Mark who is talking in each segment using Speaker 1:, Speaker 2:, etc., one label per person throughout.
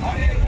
Speaker 1: Amen.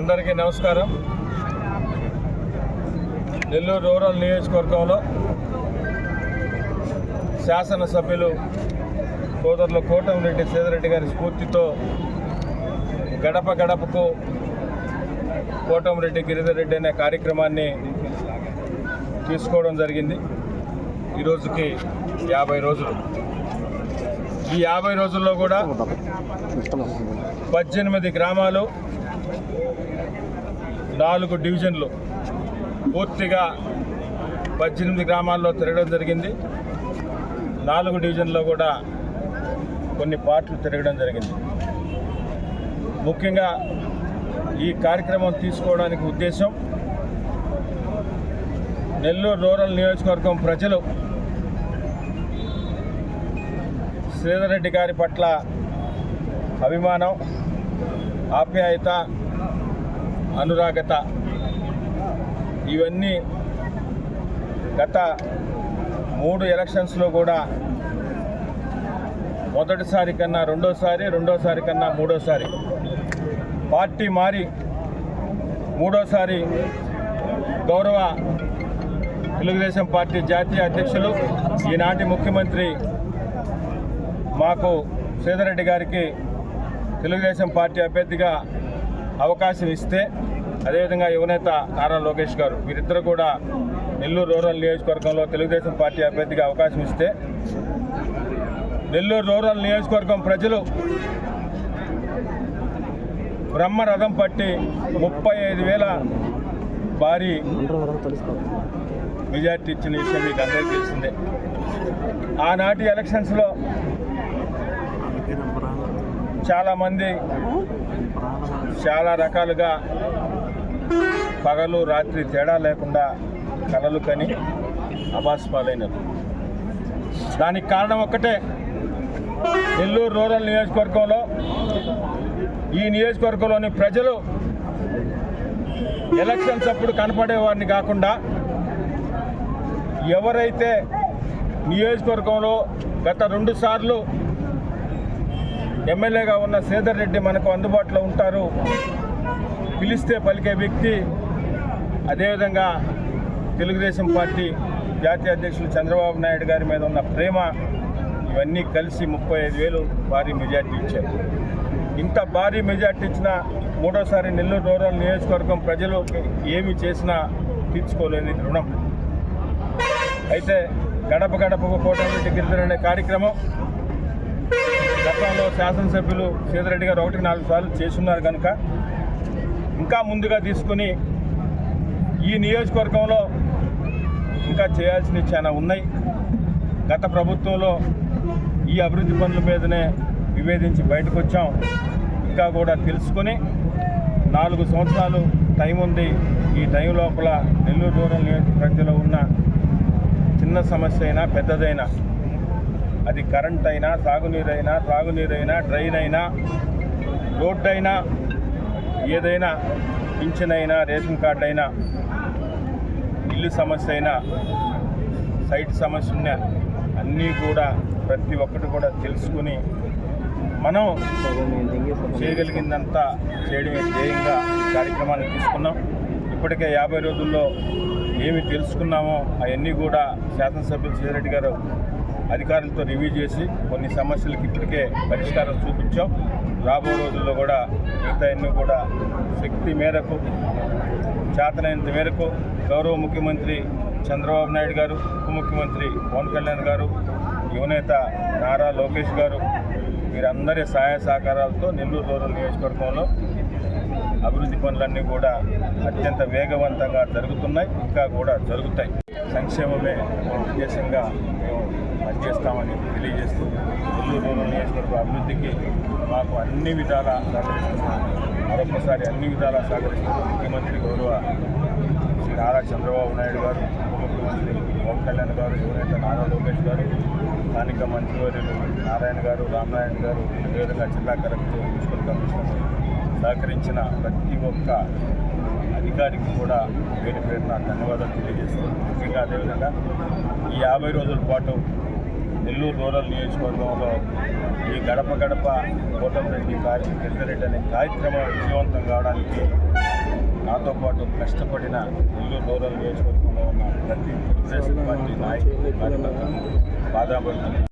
Speaker 1: అందరికీ నమస్కారం. Nellore rural నియోజకవర్గంలో శాసనసభ్యులు సోదరులు కోటమిరెడ్డి సీదరెడ్డి గారి స్ఫూర్తితో గడప గడపకు కోటమిరెడ్డి గిరిధర్ రెడ్డి అనే కార్యక్రమాన్ని తీసుకోవడం జరిగింది. ఈరోజుకి యాభై రోజులు. ఈ యాభై రోజుల్లో కూడా పద్దెనిమిది గ్రామాలు నాలుగు డివిజన్లు పూర్తిగా పద్దెనిమిది గ్రామాల్లో తిరగడం జరిగింది. నాలుగు డివిజన్లో కూడా కొన్ని పార్ట్లు తిరగడం జరిగింది. ముఖ్యంగా ఈ కార్యక్రమం తీసుకోవడానికి ఉద్దేశం నెల్లూరు రూరల్ నియోజకవర్గం ప్రజలు శ్రీధర్ రెడ్డి గారి పట్ల అభిమానం ఆప్యాయత అనురాగత. ఇవన్నీ గత మూడు ఎలక్షన్స్లో కూడా మొదటిసారి కన్నా రెండోసారి రెండోసారి కన్నా మూడోసారి. పార్టీ మారి మూడోసారి గౌరవ తెలుగుదేశం పార్టీ జాతీయ అధ్యక్షులు ఈనాటి ముఖ్యమంత్రి మాకు శ్రీధరెడ్డి గారికి తెలుగుదేశం పార్టీ అభ్యర్థిగా అవకాశం ఇస్తే అదేవిధంగా యువనేత నారా లోకేష్ గారు వీరిద్దరు కూడా నెల్లూరు రూరల్ నియోజకవర్గంలో తెలుగుదేశం పార్టీ అభ్యర్థిగా అవకాశం ఇస్తే నెల్లూరు రూరల్ నియోజకవర్గం ప్రజలు బ్రహ్మరథం పట్టి ముప్పై ఐదు వేల భారీ మెజార్టీ ఇచ్చిన విషయం మీకు అందరికీ తెలిసిందే. ఆనాటి ఎలక్షన్స్లో చాలామంది చాలా రకాలుగా పగలు రాత్రి తేడా లేకుండా కలలు కని అబాస్పాలైనరు దానికి కారణం ఒక్కటే నెల్లూరు రూరల్ నియోజకవర్గంలో ఈ నియోజకవర్గంలోని ప్రజలు ఎలక్షన్స్ అప్పుడు కనపడేవారిని కాకుండా ఎవరైతే నియోజకవర్గంలో గత రెండు సార్లు ఎమ్మెల్యేగా ఉన్న శ్రీధర్ రెడ్డి మనకు అందుబాటులో ఉంటారు. పిలిస్తే పలికే వ్యక్తి అదేవిధంగా తెలుగుదేశం పార్టీ జాతీయ అధ్యక్షులు చంద్రబాబు నాయుడు గారి మీద ఉన్న ప్రేమ ఇవన్నీ కలిసి ముప్పై ఐదు వేలు భారీ మెజార్టీ ఇచ్చారు. ఇంత భారీ మెజార్టీ ఇచ్చిన మూడోసారి నెల్లూరు రూరల్ నియోజకవర్గం ప్రజలు ఏమి చేసినా తీర్చుకోలేని రుణం. అయితే గడప గడపకు కోటమి గిరిజన అనే కార్యక్రమం గతంలో శాసనసభ్యులు సీతారెడ్డి గారు ఒకటి నాలుగు సార్లు చేస్తున్నారు కనుక ఇంకా ముందుగా తీసుకుని ఈ నియోజకవర్గంలో ఇంకా చేయాల్సినవి చాలా ఉన్నాయి. గత ప్రభుత్వంలో ఈ అభివృద్ధి పనుల మీదనే విభేదించి బయటకు వచ్చాం. ఇంకా కూడా తెలుసుకొని నాలుగు సంవత్సరాలు టైం ఉంది. ఈ టైం లోపల నెల్లూరు రూరల్ నియోజకవర్గంలో ఉన్న చిన్న సమస్య అయినా పెద్దదైనా అది కరెంట్ అయినా సాగునీరైనా త్రాగునీరైనా డ్రైన్ అయినా రోడ్డు అయినా ఏదైనా పింఛన్ అయినా రేషన్ కార్డు అయినా ఇల్లు సమస్య అయినా సైట్ సమస్య ఉన్నా అన్నీ కూడా ప్రతి ఒక్కటి కూడా తెలుసుకుని మనం చేయగలిగిందంతా చేయడమే ధ్యేయంగా కార్యక్రమాన్ని తీసుకున్నాం. ఇప్పటికే యాభై రోజుల్లో ఏమి తెలుసుకున్నామో అవన్నీ కూడా శాసనసభ్యులు సీరెడ్డి గారు అధికారులతో రివ్యూ చేసి కొన్ని సమస్యలకు ఇప్పటికే పరిష్కారం చూపించాం. రాబో రోజుల్లో కూడా మిగతా అన్నీ కూడా శక్తి మేరకు చేతనైనంత మేరకు గౌరవ ముఖ్యమంత్రి చంద్రబాబు నాయుడు గారు ఉప ముఖ్యమంత్రి పవన్ కళ్యాణ్ గారు యువనేత నారా లోకేష్ గారు వీరందరి సహాయ సహకారాలతో నెల్లూరు రూరల్ నియోజకవర్గంలో అభివృద్ధి పనులన్నీ కూడా అత్యంత వేగవంతంగా జరుగుతున్నాయి ఇంకా కూడా జరుగుతాయి. సంక్షేమమే ఉద్దేశంగా చేస్తామని తెలియజేస్తూ నెల్లూరు రూరల్ నియోజకవర్గ అభివృద్ధికి మాకు అన్ని విధాలా సహకరిస్తున్నాం. మరొకసారి అన్ని విధాలా సహకరిస్తున్న. ముఖ్యమంత్రి గౌరవ శ్రీ నారా చంద్రబాబు నాయుడు గారు ముఖ్యమంత్రి పవన్ కళ్యాణ్ గారు ఎవరైతే నారా లోకేష్ గారు స్థానిక మంత్రివర్యులు నారాయణ గారు రామనారాయణ గారు అదేవిధంగా జిల్లా కలెక్టర్ మున్సిపల్ కమిషనర్ సహకరించిన ప్రతి ఒక్క అధికారికి కూడా పేరు పేరున ధన్యవాదాలు తెలియజేస్తూ ముఖ్యంగా అదేవిధంగా ఈ యాభై రోజుల పాటు నెల్లూరు రూరల్ నియోజకవర్గంలో ఈ గడప గడప కోటమిరెడ్డి కార్య పెద్దరెడ్డి అనే కార్యక్రమం విజయవంతం కావడానికి నాతో పాటు కష్టపడిన నెల్లూరు రూరల్ నియోజకవర్గంలో ఉన్న ప్రతి తెలుగుదేశం పార్టీ నాయకులు కార్యకర్తలు బాధపడుతున్నారు